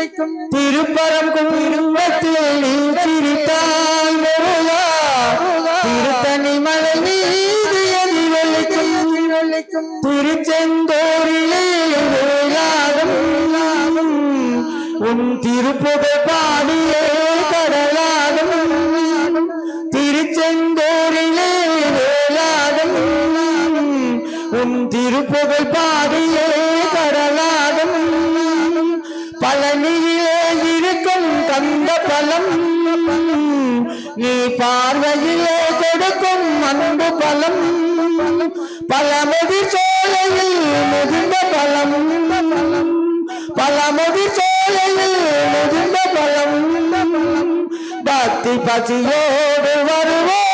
எதிரொலிக்கும் திருப்பரம் குடும்பத்தில் நீ சிரித்தால் முருகா. திருத்தணி மலை மீது எதிரொலிக்கும் எதிரொலிக்கும் திருச்செந்தூரிலே வேளாடும் உன் திருப்புகழ் பாடியே கடலாடும் திருச்செந்தூரிலே வேளாடும் உன் திருப்புகழ் பாடியே கடலாடும் பழனியிலே இருக்கும் கந்த பலம் நீ பார்வையிலே கொடுக்கும் அன்பு பலம் பழமுதி சோலையில் முதிர்ந்த பலம் பழமுதி சோலையில் முதிர்ந்த பலம் பக்தி பசியோடு வருவோம்.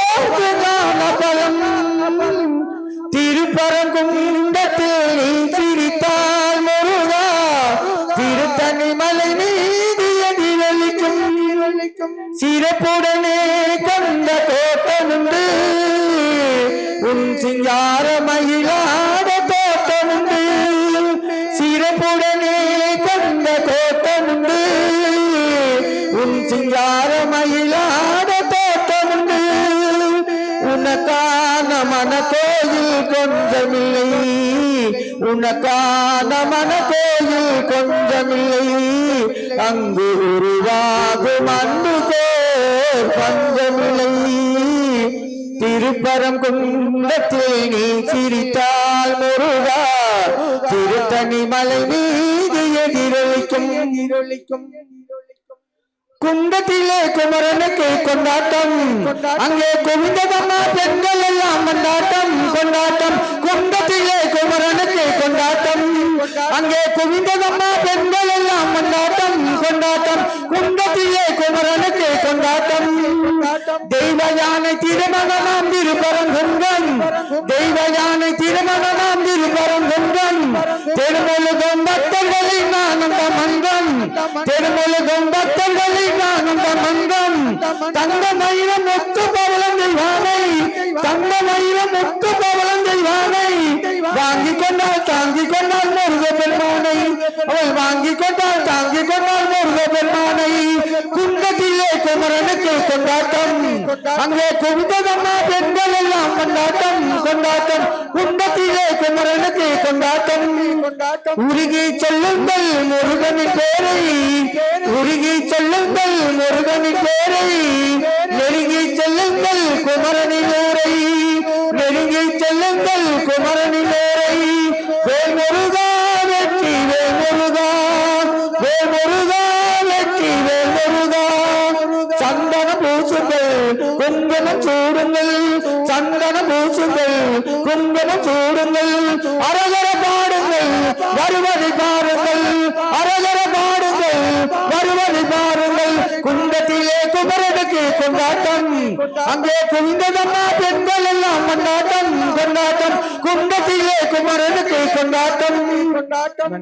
சிறப்புடனே கண்ட தோட்டமுண்டு உன் சிங்கார மயிலாட தோட்டமுண்டு சிறப்புடனே கண்ட தோட்டமுண்டு உன் சிங்கார மயிலாட தோட்டமுண்டு உனக்கான மன கோயில் கொஞ்சமில்லை. உனக்கான மன கோயில் கொஞ்சமில்லை. அங்கு உருவாகும் அன்பு பஞ்சமில்லை. திருப்பரம் குண்டத்தில் நீ சிரித்தால் முருகா. திருத்தணி மலை மீது எதிரொலிக்கும். எதிரொலிக்கும் குண்டத்திலே குமரனுக்கு கொண்டாட்டம். அங்கே குவிந்ததம்மா பெண்கள் எல்லாம் கொண்டாட்டம் கொண்டாட்டம். குண்டத்திலே குமரனுக்கு கொண்டாட்டம். அங்கே குவிந்ததம்மா பெண்கள் எல்லாம் கொண்டாட்டம் கொண்டாட்டம். குண்டத்திலே குமரனுக்கு கொண்டாட்டம். தெய்வயானை திருமணமாம் திருப்பரங்குன்றம். தெய்வயானை திருமணமாம் திருப்பரங்குன்றம். திருமுழுகம் பக்தர்களின் ஆனந்த மன்றம். திருமுழுகம் பக்தர்களின் ஆனந்த மன்றம். தங்க மயிலம் ஒத்து பவளம் தெய்வானை தங்க மயிலம் கொண்டாட்டம். அங்கே குவிந்ததம்மா பெண்கள் எல்லாம் கொண்டாட்டம் கொண்டாட்டம். குண்டத்திலே குமரனுக்கு கொண்டாட்டம். உருகி சொல்லுங்கள் முருகனின் பேரை. உருகி சொல்லுங்கள் முருகனின் பேரை. குங்குமம் சூடுங்கள் சந்தன பூசுங்கள் குங்குமம் சூடுங்கள் அரகர பாடுங்கள் வருவதை பாருங்கள் அரகர பாடுங்கள் வருவதை பாருங்கள். குண்டத்திலே குமரனுக்கு கொண்டாட்டம் அங்கே குவிந்ததம்மா பெண்கள் எல்லாம் கொண்டாட்டம் கொண்டாட்டம். குண்டத்திலே குமரனுக்கு கொண்டாட்டம். கொண்டாட்டம்.